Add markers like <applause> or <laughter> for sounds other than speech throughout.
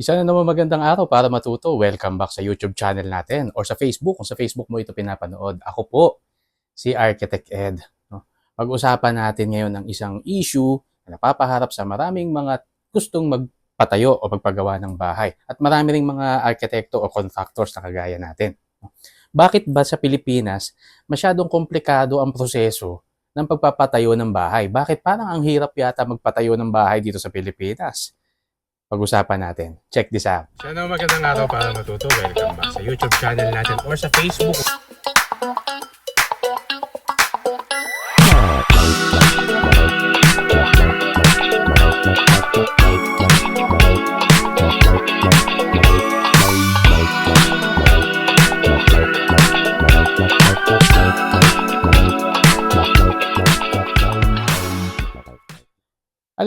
Isa na naman magandang araw para matuto. Welcome back sa YouTube channel natin or sa Facebook kung sa Facebook mo ito pinapanood. Ako po, si Architect Ed. Pag-usapan natin ngayon ang isang issue na napapaharap sa maraming mga gustong magpatayo o magpagawa ng bahay. At marami ring mga arkitekto o contractors na kagaya natin. Bakit ba sa Pilipinas masyadong komplikado ang proseso ng pagpapatayo ng bahay? Bakit parang ang hirap yata magpatayo ng bahay dito sa Pilipinas? Pag-usapan natin. Check this out. So, ano magandang araw para matuto. Welcome back sa YouTube channel natin or sa Facebook.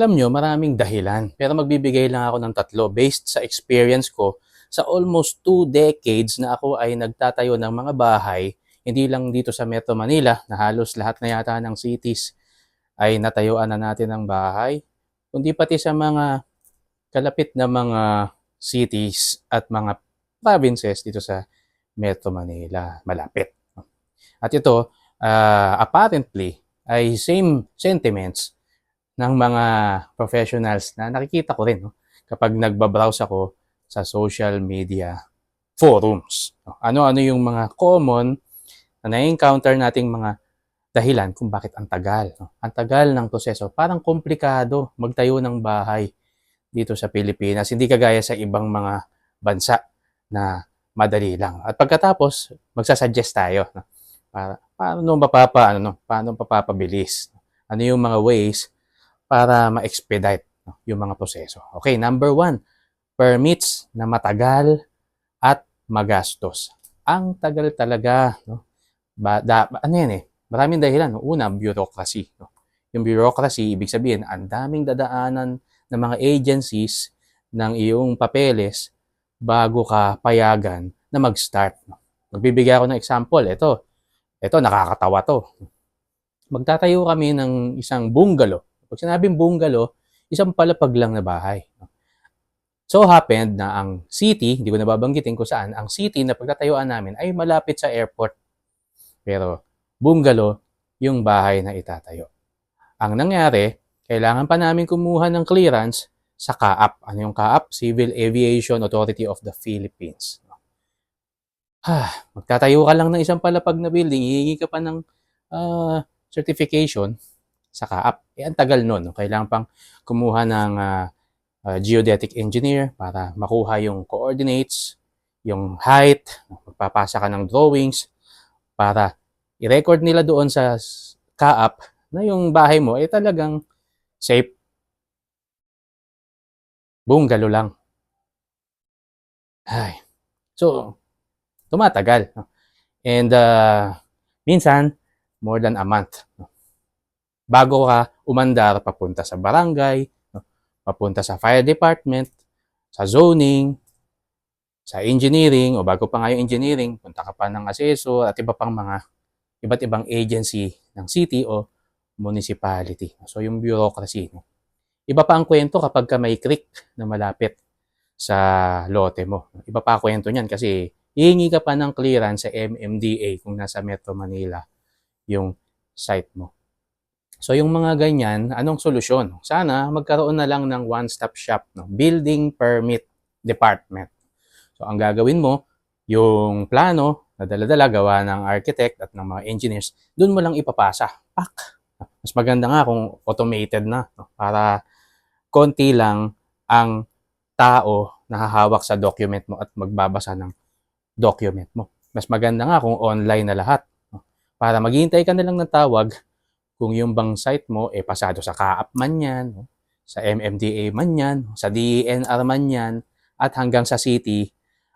Alam nyo, maraming dahilan. Pero magbibigay lang ako ng tatlo based sa experience ko sa almost two decades na ako ay nagtatayo ng mga bahay, hindi lang dito sa Metro Manila, na halos lahat na yata ng cities ay natayuan na natin ng bahay, kundi pati sa mga kalapit na mga cities at mga provinces dito sa Metro Manila, malapit. At ito, ah, apparently, ay same sentiments ng mga professionals na nakikita ko rin no? kapag nagbabrowse ako sa social media forums. no? Ano-ano yung mga common na na-encounter nating mga dahilan kung bakit ang tagal. no? Ang tagal ng proseso. Parang komplikado magtayo ng bahay dito sa Pilipinas. Hindi kagaya sa ibang mga bansa na madali lang. At pagkatapos, magsasuggest tayo. No? Para, paano mapapa, ano, no? paano papapabilis? Ano yung mga ways para ma-expedite yung mga proseso. Okay, number one, permits na matagal at magastos. Ang tagal talaga, no? Ba, da, ano yan eh, maraming dahilan. Una, bureaucracy. No? Yung bureaucracy, ibig sabihin, ang daming dadaanan ng mga agencies ng iyong papeles bago ka payagan na mag-start. No? Magbibigay ako ng example. Ito, ito nakakatawa to. Magtatayo kami ng isang bungalow pag sinabing bungalow, isang palapag lang na bahay. So happened na ang city, hindi ko nababanggitin kung saan, ang city na pagtatayuan namin ay malapit sa airport. Pero bungalow yung bahay na itatayo. Ang nangyari, kailangan pa namin kumuha ng clearance sa CAAP. Ano yung CAAP? Civil Aviation Authority of the Philippines. Ah, magtatayo ka lang ng isang palapag na building, hihingi ka pa ng ah, certification sa kaap. Eh, ang tagal nun. No? Kailangan pang kumuha ng ah, ah, geodetic engineer para makuha yung coordinates, yung height, magpapasa ka ng drawings para i-record nila doon sa kaap na yung bahay mo ay talagang safe. Bungalo lang. Ay. So, tumatagal. And uh, minsan, more than a month. Bago ka umandar papunta sa barangay, papunta sa fire department, sa zoning, sa engineering, o bago pa nga yung engineering, punta ka pa ng assessor at iba pang mga iba't ibang agency ng city o municipality. So yung bureaucracy. No? Iba pa ang kwento kapag ka may creek na malapit sa lote mo. Iba pa ang kwento niyan kasi hihingi ka pa ng clearance sa MMDA kung nasa Metro Manila yung site mo. So yung mga ganyan, anong solusyon? Sana magkaroon na lang ng one-stop shop, no? building permit department. So ang gagawin mo, yung plano na dala-dala gawa ng architect at ng mga engineers, doon mo lang ipapasa. Pak! Mas maganda nga kung automated na no? para konti lang ang tao na hahawak sa document mo at magbabasa ng document mo. Mas maganda nga kung online na lahat. no? Para maghihintay ka na lang ng tawag kung yung bang site mo, eh, pasado sa kaap man yan, sa MMDA man yan, sa DENR man yan, at hanggang sa city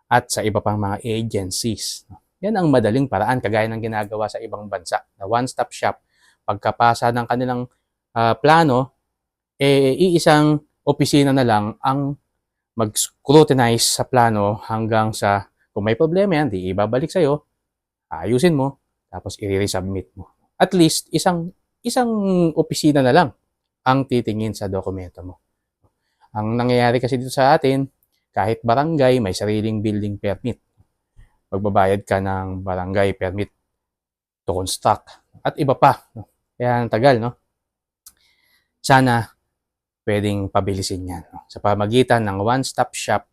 at sa iba pang mga agencies. Yan ang madaling paraan, kagaya ng ginagawa sa ibang bansa, na one-stop shop. Pagkapasa ng kanilang ah, plano, eh, iisang opisina na lang ang mag-scrutinize sa plano hanggang sa kung may problema yan, di ibabalik sa'yo, ayusin mo, tapos i-resubmit mo. At least, isang isang opisina na lang ang titingin sa dokumento mo. Ang nangyayari kasi dito sa atin, Kahit barangay, may sariling building permit. Magbabayad ka ng barangay permit to construct. At iba pa. Kaya ang tagal, no? Sana pwedeng pabilisin yan. no? Sa pamagitan ng one-stop shop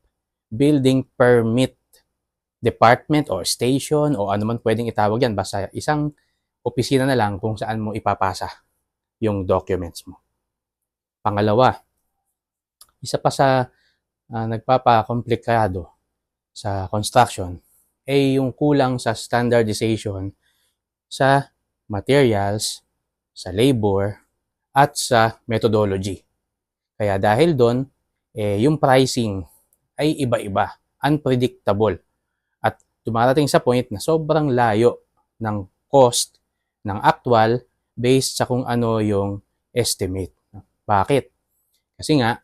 building permit department or station o ano man pwedeng itawag yan. Basta isang opisina na lang kung saan mo ipapasa yung documents mo. Pangalawa, isa pa sa ah, nagpapakomplikado sa construction ay yung kulang sa standardization sa materials, sa labor, at sa methodology. Kaya dahil doon, eh, yung pricing ay iba-iba, unpredictable. At dumarating sa point na sobrang layo ng cost ng actual based sa kung ano yung estimate. Bakit? Kasi nga,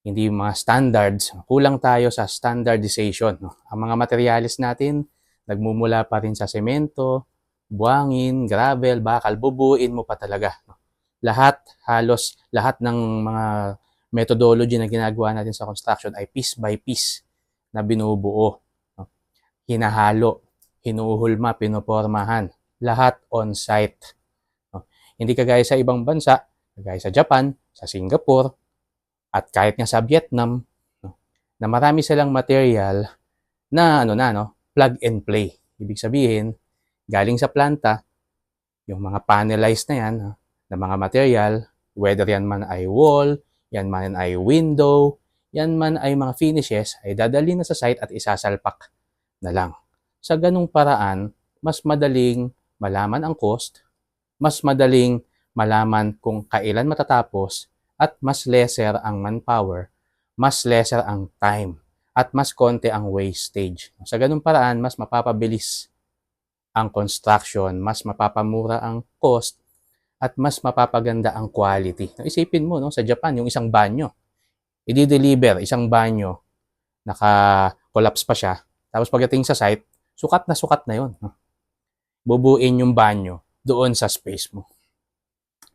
hindi mga standards. Kulang tayo sa standardization. Ang mga materialis natin, nagmumula pa rin sa semento, buwangin, gravel, bakal, bubuin mo pa talaga. Lahat, halos lahat ng mga methodology na ginagawa natin sa construction ay piece by piece na binubuo. Hinahalo, hinuhulma, pinopormahan. Lahat on-site. No? Hindi kagaya sa ibang bansa, kagaya sa Japan, sa Singapore, at kahit nga sa Vietnam, no, na marami silang material na ano na no, plug and play. Ibig sabihin, galing sa planta, yung mga panelized na yan, no, na mga material, whether yan man ay wall, yan man ay window, yan man ay mga finishes, ay dadali na sa site at isasalpak na lang. Sa ganung paraan, mas madaling malaman ang cost, mas madaling malaman kung kailan matatapos, at mas lesser ang manpower, mas lesser ang time, at mas konti ang wastage. Sa ganung paraan, mas mapapabilis ang construction, mas mapapamura ang cost, at mas mapapaganda ang quality. Isipin mo, no, sa Japan, yung isang banyo, i-deliver isang banyo, naka-collapse pa siya, tapos pagdating sa site, sukat na sukat na yon. no? Bubuin yung banyo doon sa space mo.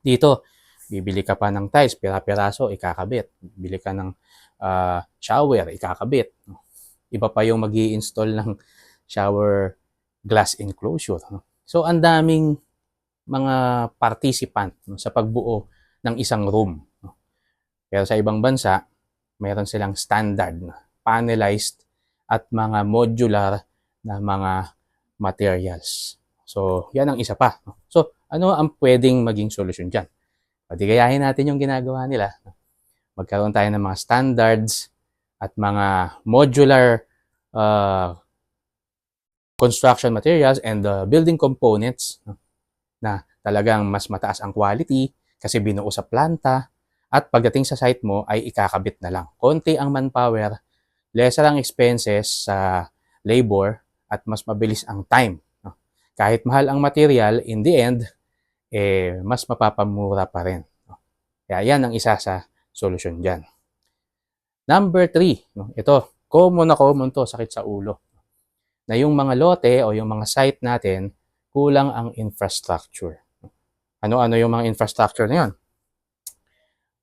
Dito, bibili ka pa ng tiles, pira-piraso, ikakabit. Bibili ka ng ah, shower, ikakabit. Iba pa yung mag install ng shower glass enclosure. So, ang daming mga participant no, sa pagbuo ng isang room. Pero sa ibang bansa, mayroon silang standard panelized at mga modular na mga materials. So, yan ang isa pa. So, ano ang pwedeng maging solusyon dyan? Pwede gayahin natin yung ginagawa nila. Magkaroon tayo ng mga standards at mga modular uh, construction materials and the building components na talagang mas mataas ang quality kasi binuo sa planta at pagdating sa site mo ay ikakabit na lang. Konti ang manpower, lesser ang expenses sa labor at mas mabilis ang time. Kahit mahal ang material, in the end, eh, mas mapapamura pa rin. Kaya yan ang isa sa solusyon dyan. Number three, ito, common na common to, sakit sa ulo. Na yung mga lote o yung mga site natin, kulang ang infrastructure. Ano-ano yung mga infrastructure na yun?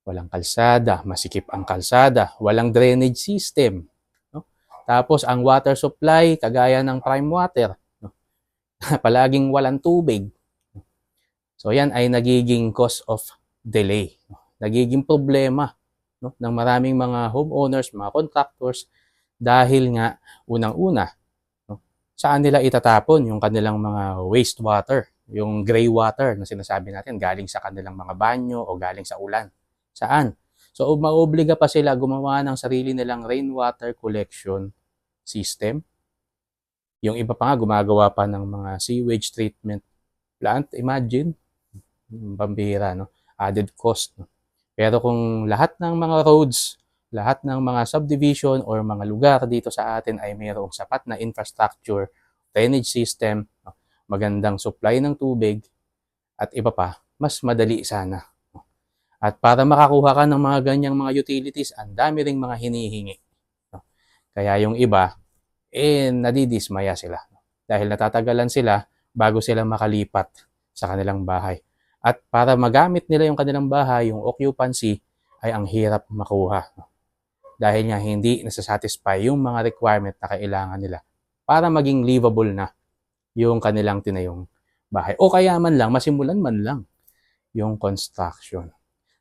Walang kalsada, masikip ang kalsada, walang drainage system. No? Tapos ang water supply, kagaya ng prime water? <laughs> palaging walang tubig. So yan ay nagiging cause of delay. Nagiging problema no? ng maraming mga homeowners, mga contractors dahil nga unang-una no? saan nila itatapon yung kanilang mga wastewater, yung gray water na sinasabi natin galing sa kanilang mga banyo o galing sa ulan. Saan? So maobliga pa sila gumawa ng sarili nilang rainwater collection system. Yung iba pa nga gumagawa pa ng mga sewage treatment plant. Imagine, pambihira, no? Added cost. No? Pero kung lahat ng mga roads, lahat ng mga subdivision or mga lugar dito sa atin ay mayroong sapat na infrastructure, drainage system, no? magandang supply ng tubig, at iba pa, mas madali sana. At para makakuha ka ng mga ganyang mga utilities, ang dami ring mga hinihingi. Kaya yung iba, eh, nadidismaya sila. Dahil natatagalan sila bago sila makalipat sa kanilang bahay. At para magamit nila yung kanilang bahay, yung occupancy, ay ang hirap makuha. dahil nga hindi nasasatisfy yung mga requirement na kailangan nila para maging livable na yung kanilang tinayong bahay. O kaya man lang, masimulan man lang yung construction.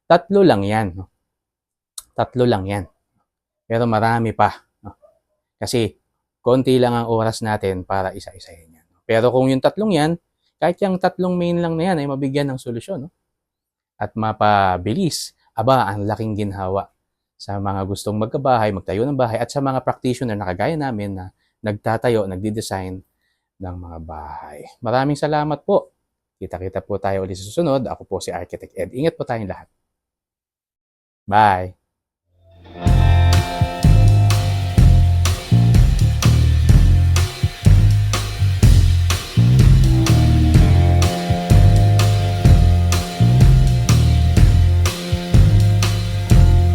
Tatlo lang yan. Tatlo lang yan. Pero marami pa. Kasi konti lang ang oras natin para isa-isahin yan. Pero kung yung tatlong yan, kahit yung tatlong main lang na yan ay mabigyan ng solusyon. No? At mapabilis, aba, ang laking ginhawa sa mga gustong magkabahay, magtayo ng bahay, at sa mga practitioner na kagaya namin na nagtatayo, nagdi-design ng mga bahay. Maraming salamat po. Kita-kita po tayo ulit sa susunod. Ako po si Architect Ed. Ingat po tayong lahat. Bye!